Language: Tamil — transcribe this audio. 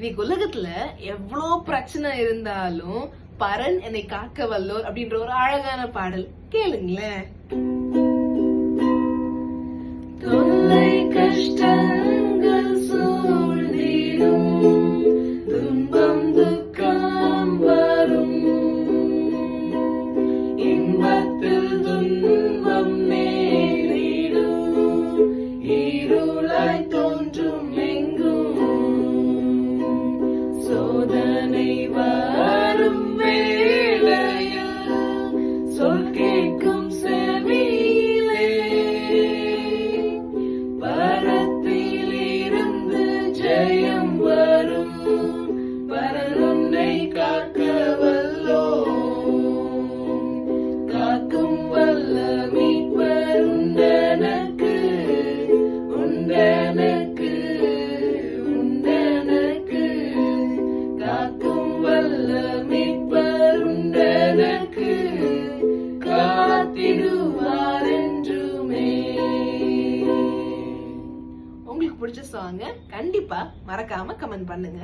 இன்னைக்கு உலகத்துல எவ்வளோ பிரச்சனை இருந்தாலும் பரன் என்னை காக்க வல்லோர் அப்படின்ற ஒரு அழகான பாடல். கேளுங்களேன். தொல்லை கஷ்டங்கள் சூழ்ந்திடும். துன்பம் துக்கம் வரும். இன்பத்தில் துன்பம் வல்ல காத்திடுவார் என்றுமே உங்களுக்கு பிடிச்ச சாங்க கண்டிப்பா மறக்காம கமெண்ட் பண்ணுங்க.